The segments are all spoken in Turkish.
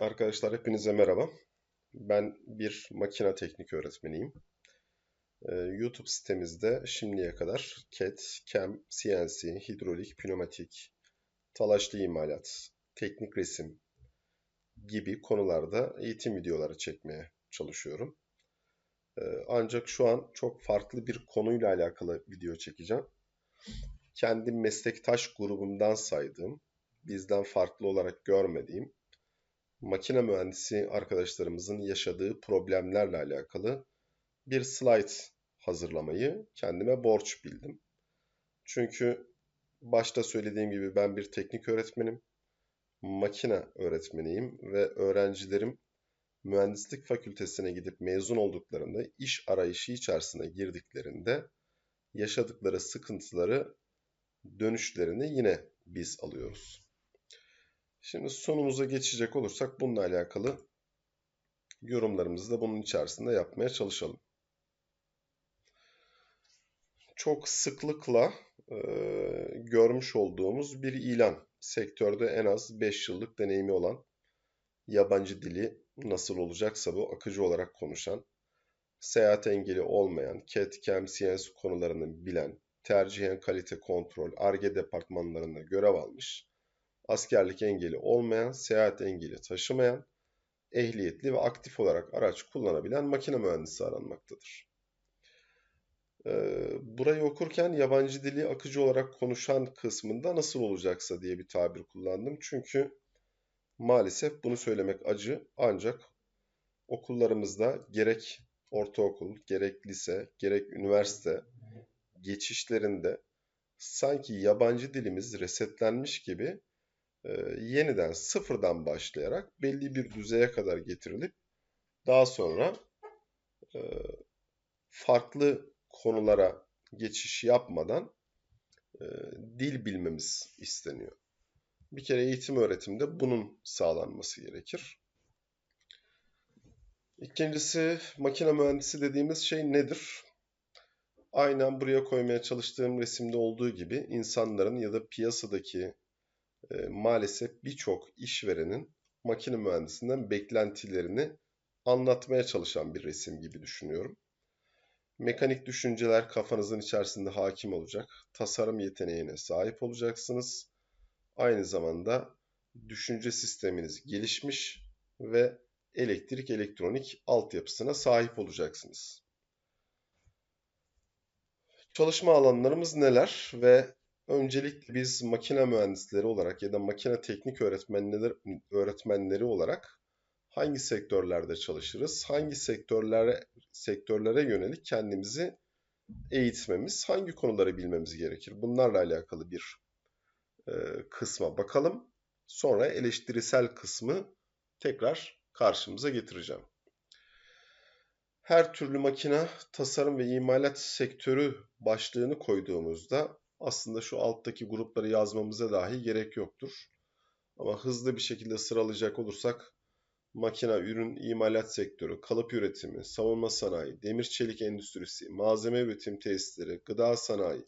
Arkadaşlar hepinize merhaba. Ben bir makine teknik öğretmeniyim. Ee, YouTube sitemizde şimdiye kadar CAD, CAM, CNC, hidrolik, pneumatik, talaşlı imalat, teknik resim gibi konularda eğitim videoları çekmeye çalışıyorum. Ee, ancak şu an çok farklı bir konuyla alakalı video çekeceğim. Kendi meslektaş grubumdan saydığım, bizden farklı olarak görmediğim makine mühendisi arkadaşlarımızın yaşadığı problemlerle alakalı bir slide hazırlamayı kendime borç bildim. Çünkü başta söylediğim gibi ben bir teknik öğretmenim, makine öğretmeniyim ve öğrencilerim mühendislik fakültesine gidip mezun olduklarında iş arayışı içerisine girdiklerinde yaşadıkları sıkıntıları dönüşlerini yine biz alıyoruz. Şimdi sonumuza geçecek olursak bununla alakalı yorumlarımızı da bunun içerisinde yapmaya çalışalım. Çok sıklıkla e, görmüş olduğumuz bir ilan. Sektörde en az 5 yıllık deneyimi olan, yabancı dili nasıl olacaksa bu akıcı olarak konuşan, seyahat engeli olmayan, CAD, CAM, CNC konularını bilen, tercihen kalite kontrol, ARGE departmanlarında görev almış, askerlik engeli olmayan, seyahat engeli taşımayan, ehliyetli ve aktif olarak araç kullanabilen makine mühendisi aranmaktadır. Ee, burayı okurken yabancı dili akıcı olarak konuşan kısmında nasıl olacaksa diye bir tabir kullandım. Çünkü maalesef bunu söylemek acı ancak okullarımızda gerek ortaokul, gerek lise, gerek üniversite geçişlerinde sanki yabancı dilimiz resetlenmiş gibi e, yeniden sıfırdan başlayarak belli bir düzeye kadar getirilip daha sonra e, farklı konulara geçiş yapmadan e, dil bilmemiz isteniyor. Bir kere eğitim öğretimde bunun sağlanması gerekir. İkincisi makine mühendisi dediğimiz şey nedir? Aynen buraya koymaya çalıştığım resimde olduğu gibi insanların ya da piyasadaki e, maalesef birçok işverenin makine mühendisinden beklentilerini anlatmaya çalışan bir resim gibi düşünüyorum. Mekanik düşünceler kafanızın içerisinde hakim olacak. Tasarım yeteneğine sahip olacaksınız. Aynı zamanda düşünce sisteminiz gelişmiş ve elektrik elektronik altyapısına sahip olacaksınız. Çalışma alanlarımız neler ve öncelikle biz makine mühendisleri olarak ya da makine teknik öğretmenleri, öğretmenleri olarak hangi sektörlerde çalışırız? Hangi sektörlere sektörlere yönelik kendimizi eğitmemiz, hangi konuları bilmemiz gerekir? Bunlarla alakalı bir e, kısma bakalım. Sonra eleştirisel kısmı tekrar karşımıza getireceğim. Her türlü makine, tasarım ve imalat sektörü başlığını koyduğumuzda aslında şu alttaki grupları yazmamıza dahi gerek yoktur. Ama hızlı bir şekilde sıralayacak olursak makina, ürün, imalat sektörü, kalıp üretimi, savunma sanayi, demir çelik endüstrisi, malzeme üretim tesisleri, gıda sanayi,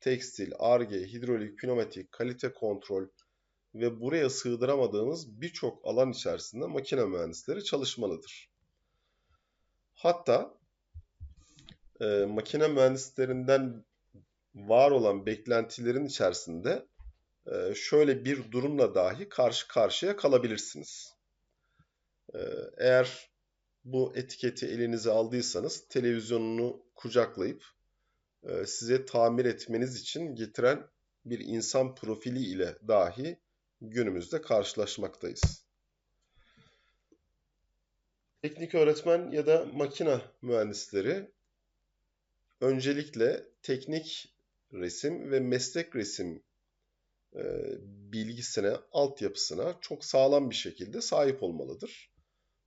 tekstil, arge, hidrolik, pneumatik, kalite kontrol ve buraya sığdıramadığımız birçok alan içerisinde makine mühendisleri çalışmalıdır. Hatta e, makine mühendislerinden var olan beklentilerin içerisinde e, şöyle bir durumla dahi karşı karşıya kalabilirsiniz. E, eğer bu etiketi elinize aldıysanız televizyonunu kucaklayıp e, size tamir etmeniz için getiren bir insan profili ile dahi günümüzde karşılaşmaktayız. Teknik öğretmen ya da makine mühendisleri öncelikle teknik resim ve meslek resim e, bilgisine, altyapısına çok sağlam bir şekilde sahip olmalıdır.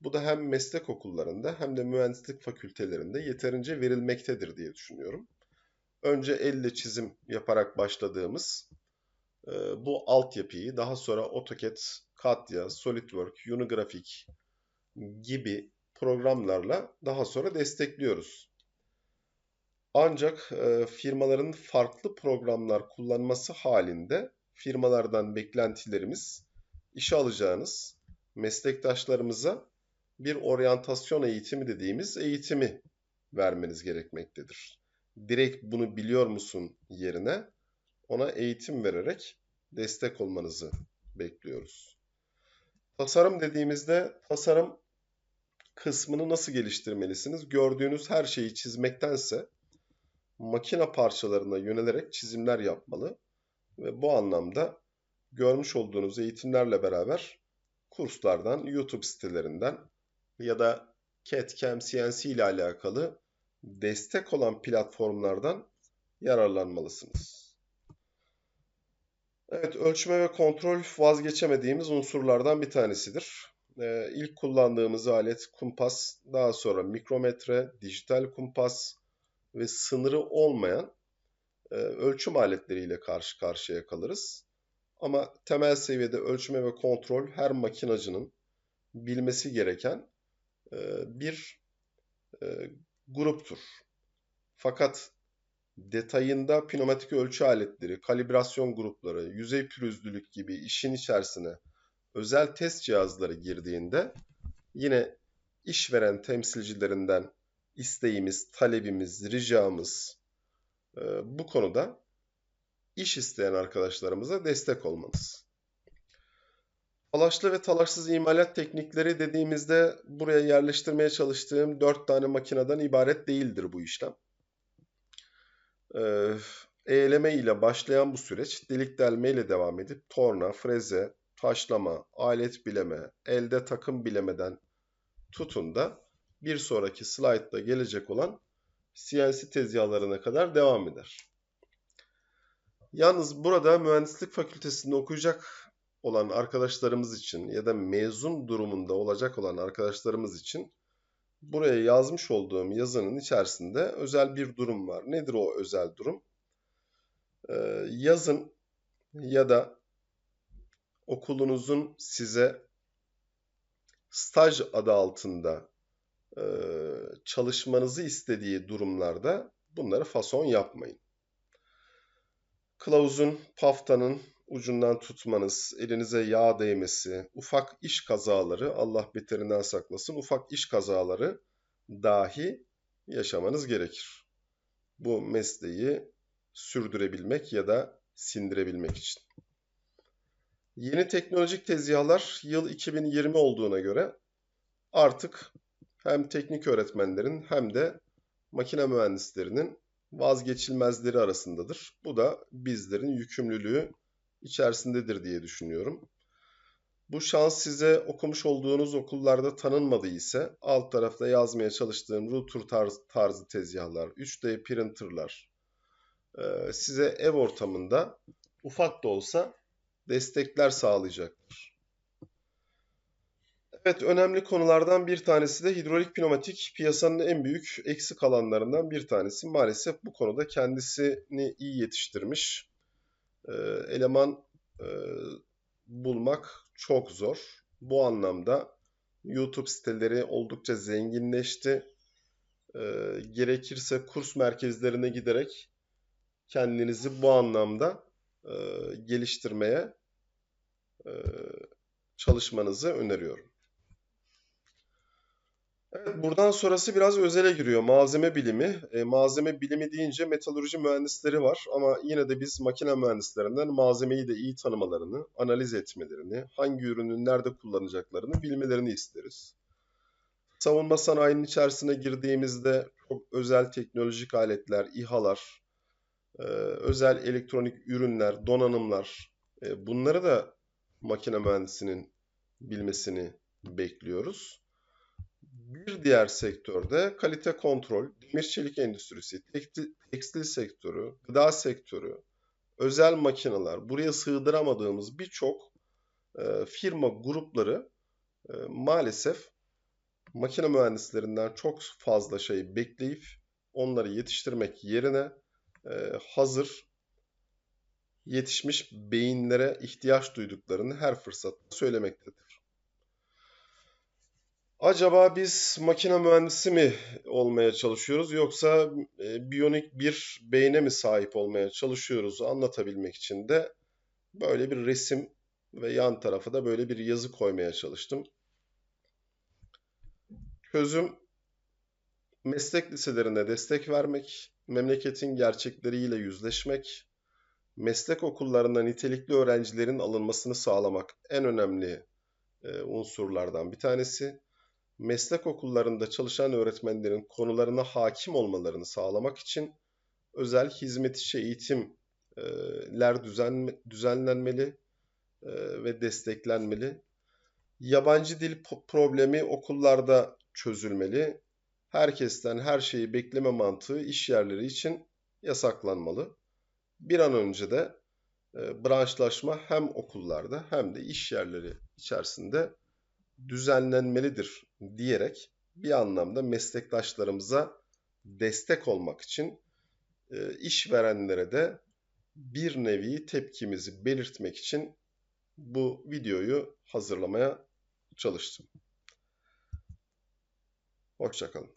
Bu da hem meslek okullarında hem de mühendislik fakültelerinde yeterince verilmektedir diye düşünüyorum. Önce elle çizim yaparak başladığımız e, bu altyapıyı daha sonra AutoCAD, Katya, SolidWorks, Unigraphic gibi programlarla daha sonra destekliyoruz. Ancak e, firmaların farklı programlar kullanması halinde firmalardan beklentilerimiz işe alacağınız meslektaşlarımıza bir oryantasyon eğitimi dediğimiz eğitimi vermeniz gerekmektedir. Direkt bunu biliyor musun yerine ona eğitim vererek destek olmanızı bekliyoruz. Tasarım dediğimizde tasarım kısmını nasıl geliştirmelisiniz? Gördüğünüz her şeyi çizmektense makine parçalarına yönelerek çizimler yapmalı ve bu anlamda görmüş olduğunuz eğitimlerle beraber kurslardan, YouTube sitelerinden ya da CAD-CAM CNC ile alakalı destek olan platformlardan yararlanmalısınız. Evet, ölçme ve kontrol vazgeçemediğimiz unsurlardan bir tanesidir. Ee, ilk kullandığımız alet kumpas, daha sonra mikrometre, dijital kumpas ve sınırı olmayan e, ölçüm aletleriyle karşı karşıya kalırız. Ama temel seviyede ölçme ve kontrol her makinacının bilmesi gereken e, bir e, gruptur. Fakat detayında pneumatik ölçü aletleri, kalibrasyon grupları, yüzey pürüzlülük gibi işin içerisine özel test cihazları girdiğinde yine işveren temsilcilerinden isteğimiz, talebimiz, ricamız e, bu konuda iş isteyen arkadaşlarımıza destek olmanız. Talaşlı ve talaşsız imalat teknikleri dediğimizde buraya yerleştirmeye çalıştığım 4 tane makineden ibaret değildir bu işlem. Ee, eğleme ile başlayan bu süreç delik delme ile devam edip torna, freze, taşlama, alet bileme, elde takım bilemeden tutun da bir sonraki slaytta gelecek olan CNC tezgahlarına kadar devam eder. Yalnız burada mühendislik fakültesinde okuyacak olan arkadaşlarımız için ya da mezun durumunda olacak olan arkadaşlarımız için buraya yazmış olduğum yazının içerisinde özel bir durum var. Nedir o özel durum? Ee, yazın ya da okulunuzun size staj adı altında e, çalışmanızı istediği durumlarda bunları fason yapmayın. Kılavuzun, paftanın ucundan tutmanız, elinize yağ değmesi, ufak iş kazaları, Allah beterinden saklasın, ufak iş kazaları dahi yaşamanız gerekir. Bu mesleği sürdürebilmek ya da sindirebilmek için. Yeni teknolojik tezgahlar yıl 2020 olduğuna göre artık hem teknik öğretmenlerin hem de makine mühendislerinin vazgeçilmezleri arasındadır. Bu da bizlerin yükümlülüğü içerisindedir diye düşünüyorum. Bu şans size okumuş olduğunuz okullarda tanınmadı ise alt tarafta yazmaya çalıştığım router tarz, tarzı tezgahlar, 3D printerlar e, size ev ortamında ufak da olsa destekler sağlayacaktır. Evet, önemli konulardan bir tanesi de hidrolik pneumatik piyasanın en büyük eksik alanlarından bir tanesi. Maalesef bu konuda kendisini iyi yetiştirmiş e, eleman e, bulmak çok zor. Bu anlamda YouTube siteleri oldukça zenginleşti. E, gerekirse kurs merkezlerine giderek kendinizi bu anlamda e, geliştirmeye e, çalışmanızı öneriyorum. Evet, buradan sonrası biraz özele giriyor. Malzeme bilimi. E, malzeme bilimi deyince metalurji mühendisleri var ama yine de biz makine mühendislerinden malzemeyi de iyi tanımalarını, analiz etmelerini, hangi ürünün nerede kullanacaklarını bilmelerini isteriz. Savunma sanayinin içerisine girdiğimizde çok özel teknolojik aletler, İHA'lar, e, özel elektronik ürünler, donanımlar e, bunları da makine mühendisinin bilmesini bekliyoruz. Bir diğer sektörde kalite kontrol, demir çelik endüstrisi, tekstil, sektörü, gıda sektörü, özel makineler, buraya sığdıramadığımız birçok e, firma grupları e, maalesef makine mühendislerinden çok fazla şey bekleyip onları yetiştirmek yerine e, hazır yetişmiş beyinlere ihtiyaç duyduklarını her fırsatta söylemektedir. Acaba biz makine mühendisi mi olmaya çalışıyoruz yoksa e, biyonik bir beyne mi sahip olmaya çalışıyoruz anlatabilmek için de böyle bir resim ve yan tarafa da böyle bir yazı koymaya çalıştım. Çözüm meslek liselerine destek vermek, memleketin gerçekleriyle yüzleşmek, meslek okullarına nitelikli öğrencilerin alınmasını sağlamak en önemli e, unsurlardan bir tanesi. Meslek okullarında çalışan öğretmenlerin konularına hakim olmalarını sağlamak için özel hizmet içi eğitimler düzen, düzenlenmeli ve desteklenmeli. Yabancı dil problemi okullarda çözülmeli. Herkesten her şeyi bekleme mantığı iş yerleri için yasaklanmalı. Bir an önce de branşlaşma hem okullarda hem de iş yerleri içerisinde düzenlenmelidir diyerek bir anlamda meslektaşlarımıza destek olmak için e, işverenlere de bir nevi tepkimizi belirtmek için bu videoyu hazırlamaya çalıştım. Hoşçakalın.